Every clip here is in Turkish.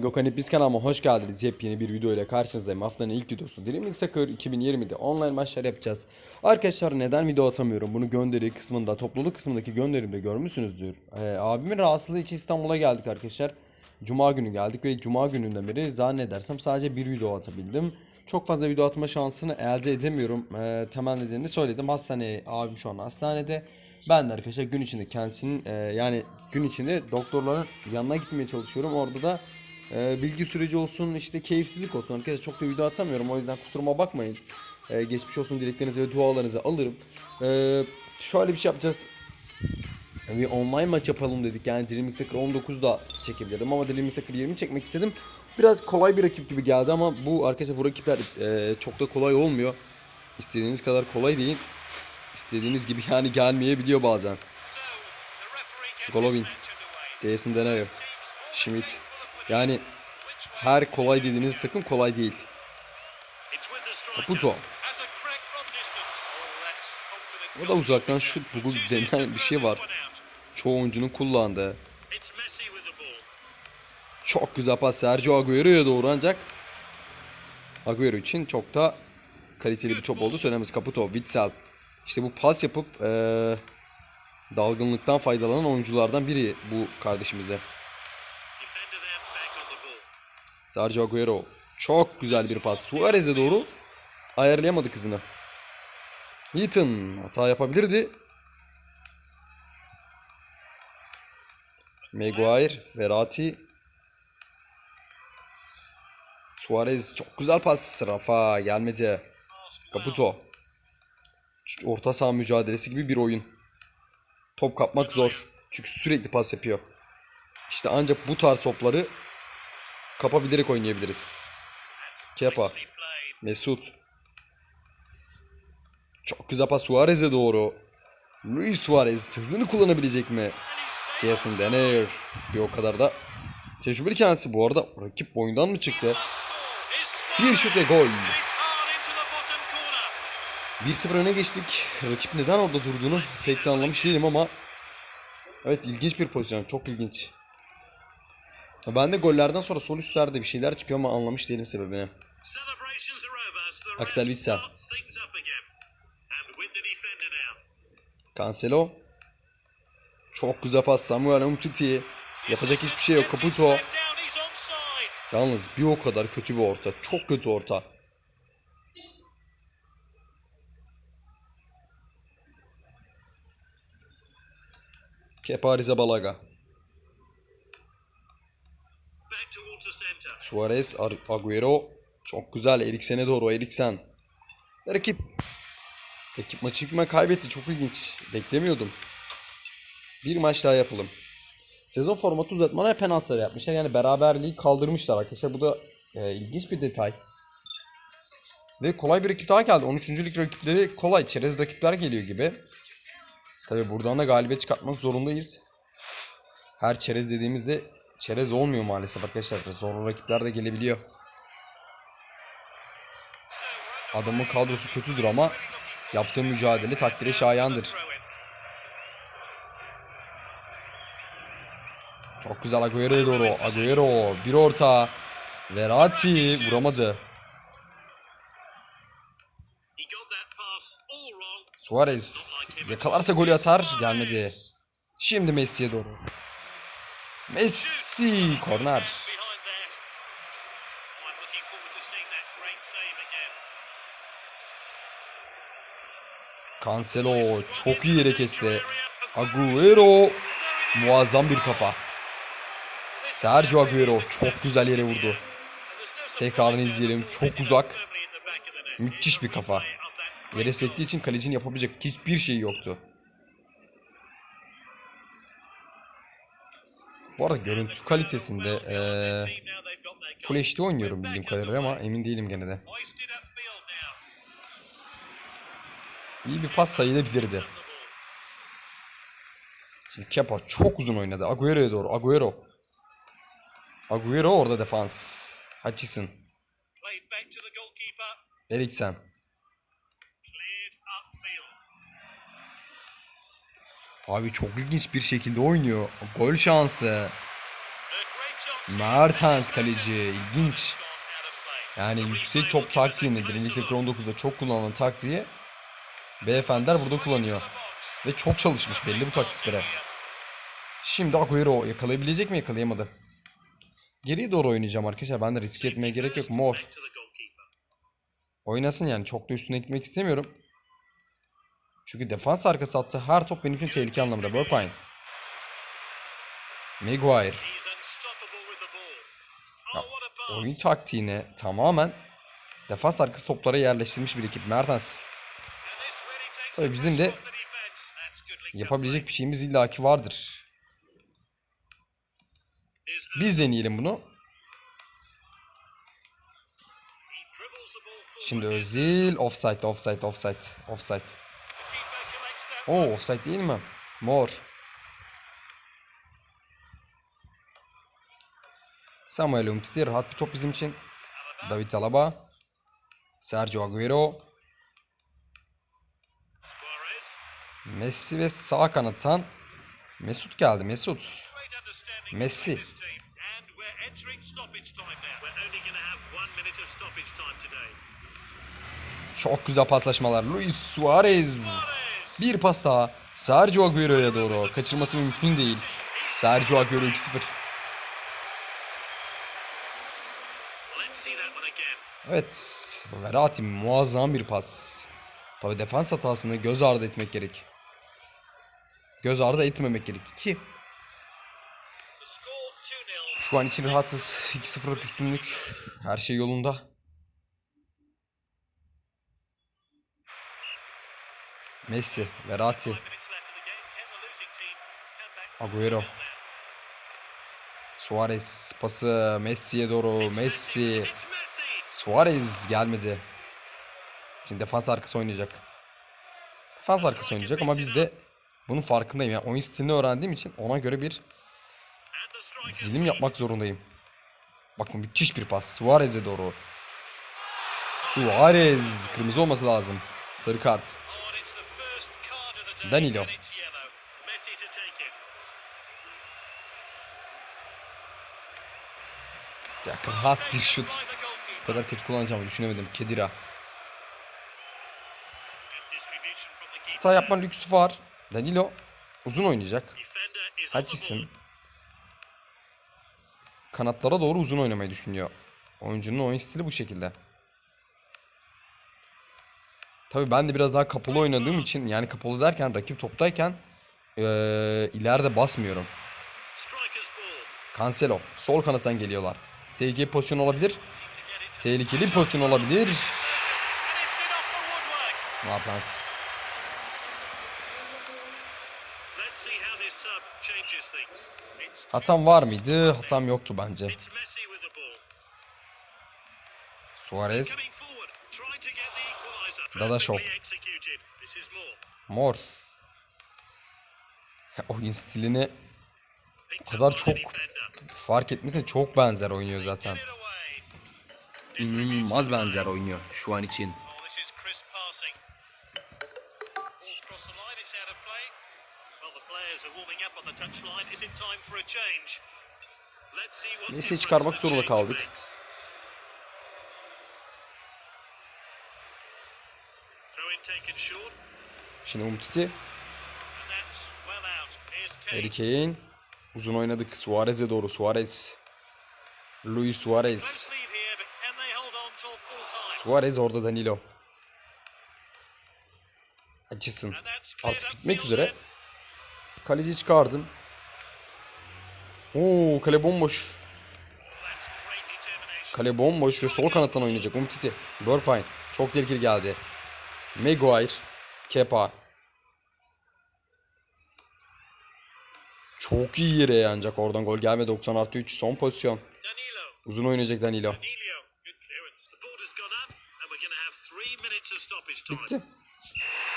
Gökhan İpbiz kanalıma hoş geldiniz. Yepyeni bir video ile karşınızdayım. Haftanın ilk videosu. Dream League Soccer 2020'de online maçlar yapacağız. Arkadaşlar neden video atamıyorum? Bunu gönderi kısmında, topluluk kısmındaki gönderimde görmüşsünüzdür. Ee, abimin rahatsızlığı için İstanbul'a geldik arkadaşlar. Cuma günü geldik ve Cuma gününden beri zannedersem sadece bir video atabildim. Çok fazla video atma şansını elde edemiyorum. Ee, temel nedenini söyledim. Hastaneye, abim şu an hastanede. Ben de arkadaşlar gün içinde kendisinin e, yani gün içinde doktorların yanına gitmeye çalışıyorum. Orada da e, bilgi süreci olsun işte keyifsizlik olsun. Arkadaşlar çok da video atamıyorum. O yüzden kusuruma bakmayın. E, geçmiş olsun dileklerinizi ve dualarınızı alırım. E, şöyle bir şey yapacağız. Bir online maç yapalım dedik. Yani Dream Soccer 19'da çekebilirdim ama Dream Soccer 20 çekmek istedim. Biraz kolay bir rakip gibi geldi ama bu arkadaşlar bu rakipler e, çok da kolay olmuyor. İstediğiniz kadar kolay değil. İstediğiniz gibi yani gelmeyebiliyor bazen. Golovin, Jason Denayer, Schmidt. Yani her kolay dediğiniz takım kolay değil. Caputo. O da uzaktan şut bugu denen bir şey var. Çoğu oyuncunun kullandığı. Çok güzel pas Sergio Agüero'ya doğru ancak Agüero için çok da kaliteli bir top oldu söylemez. Caputo, Witsel. İşte bu pas yapıp eee, dalgınlıktan faydalanan oyunculardan biri bu kardeşimizde. Sergio Agüero. Çok güzel bir pas. Suarez'e doğru ayarlayamadı kızını. Heaton hata yapabilirdi. Maguire, Verratti. Suarez çok güzel pas. Rafa gelmedi. Caputo. Orta saha mücadelesi gibi bir oyun. Top kapmak zor. Çünkü sürekli pas yapıyor. İşte ancak bu tarz topları kapabilerek oynayabiliriz. Kepa, Mesut. Çok güzel pas Suarez'e doğru. Luis Suarez hızını kullanabilecek mi? Jason Denayer. Bir o kadar da tecrübeli kendisi. Bu arada rakip oyundan mı çıktı? Bir şut ve gol. 1-0 öne geçtik. Rakip neden orada durduğunu pek de anlamış değilim ama Evet ilginç bir pozisyon. Çok ilginç. Ben de gollerden sonra sol üstlerde bir şeyler çıkıyor ama anlamış değilim sebebini. Axel Witsel. Cancelo. Çok güzel pas Samuel Umtiti. Yapacak hiçbir şey yok. Caputo. Yalnız bir o kadar kötü bir orta. Çok kötü orta. Kepa Arrizabalaga. Suarez, Ar- Agüero. Çok güzel. Eriksen'e doğru. Eriksen. Rakip. Rakip maçı hükmen kaybetti. Çok ilginç. Beklemiyordum. Bir maç daha yapalım. Sezon formatı uzatmalar penaltıları yapmışlar. Yani beraberliği kaldırmışlar arkadaşlar. Bu da e, ilginç bir detay. Ve kolay bir rakip daha geldi. 13. lig rakipleri kolay. Çerez rakipler geliyor gibi. Tabi buradan da galibiyet çıkartmak zorundayız. Her çerez dediğimizde çerez olmuyor maalesef arkadaşlar. Zorlu rakipler de gelebiliyor. Adamın kadrosu kötüdür ama yaptığı mücadele takdire şayandır. Çok güzel Agüero'ya doğru. Agüero bir orta. Verratti vuramadı. Suarez yakalarsa golü atar. Gelmedi. Şimdi Messi'ye doğru. Messi korner. Cancelo çok iyi yere kesti. Agüero muazzam bir kafa. Sergio Agüero çok güzel yere vurdu. Tekrarını izleyelim. Çok uzak. Müthiş bir kafa. Yere sektiği için kalecinin yapabilecek hiçbir şey yoktu. Bu arada görüntü kalitesinde eee Full HD oynuyorum bildiğim kadarıyla ama emin değilim gene de. İyi bir pas sayılabilirdi. Şimdi Kepa çok uzun oynadı. Agüero'ya doğru. Agüero. Agüero orada defans. Hutchison. Eriksen. Abi çok ilginç bir şekilde oynuyor. Gol şansı. Mertens kaleci. İlginç. Yani yüksek top taktiğini Dream League Sekör 19'da çok kullanılan taktiği beyefendiler burada kullanıyor. Ve çok çalışmış belli bu taktiklere. Şimdi Agüero yakalayabilecek mi? Yakalayamadı. Geriye doğru oynayacağım arkadaşlar. Ben de risk etmeye gerek yok. Mor. Oynasın yani. Çok da üstüne gitmek istemiyorum. Çünkü defans arkası attığı her top benim için tehlike anlamında. Burpine. Maguire. Ya, oyun taktiğine tamamen defans arkası toplara yerleştirilmiş bir ekip. Mertens. Tabii bizim de Yapabilecek bir şeyimiz illaki vardır. Biz deneyelim bunu. Şimdi Özil offside offside offside offside. Oo offside değil mi? Mor. Samuel Umtiti rahat bir top bizim için. David Alaba. Sergio Agüero. Messi ve sağ kanattan Mesut geldi. Mesut. Messi. Çok güzel paslaşmalar. Luis Suarez. Bir pas daha. Sergio Agüero'ya doğru. Kaçırması mümkün değil. Sergio Agüero 2-0. Evet. Verratti muazzam bir pas. Tabi defans hatasını göz ardı etmek gerek. Göz ardı etmemek gerek ki şu an için rahatız. 2-0'lık üstünlük. Her şey yolunda. Messi, Verratti, Agüero. Suarez pası Messi'ye doğru. Messi. Suarez gelmedi. Şimdi defans arkası oynayacak. Defans arkası oynayacak ama biz de bunun farkındayım. Yani oyun stilini öğrendiğim için ona göre bir dizilim yapmak zorundayım. Bakın müthiş bir pas. Suarez'e doğru. Suarez. Kırmızı olması lazım. Sarı kart. Danilo. Ya rahat bir şut. Bu kadar kötü kullanacağımı düşünemedim. Kedira. Hata yapma lüksü var. Danilo uzun oynayacak. Hutchison kanatlara doğru uzun oynamayı düşünüyor. Oyuncunun oyun stili bu şekilde. Tabii ben de biraz daha kapalı oynadığım için yani kapalı derken rakip toptayken ee, ileride basmıyorum. Cancelo sol kanattan geliyorlar. Tehlikeli pozisyon olabilir. Tehlikeli pozisyon olabilir. Martens. Hatam var mıydı? Hatam yoktu bence. Suarez. Dada Shop. Mor. Oyun stilini o kadar çok fark etmese çok benzer oynuyor zaten. İnanılmaz benzer oynuyor şu an için. Messi çıkarmak zorunda kaldık. Şimdi Umtiti. Harry Kane. Uzun oynadık. Suarez'e doğru. Suarez. Luis Suarez. Suarez orada Danilo. Açısın. Artık bitmek üzere. Kaleci çıkardım. Oo kale bomboş. Kale bomboş ve sol kanattan oynayacak Umtiti. Burpine. Çok tehlikeli geldi. Maguire. Kepa. Çok iyi yere ancak oradan gol gelmedi. 90 artı 3 son pozisyon. Uzun oynayacak Danilo. Bitti.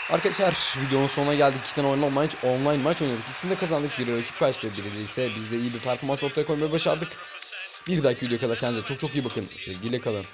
Arkadaşlar videonun sonuna geldik. İki tane online maç, online maç oynadık. İkisini de kazandık. Biri rakip kaçtı. Biri de ise biz de iyi bir performans ortaya koymayı başardık. Bir dahaki videoya kadar kendinize çok çok iyi bakın. Sevgiyle kalın.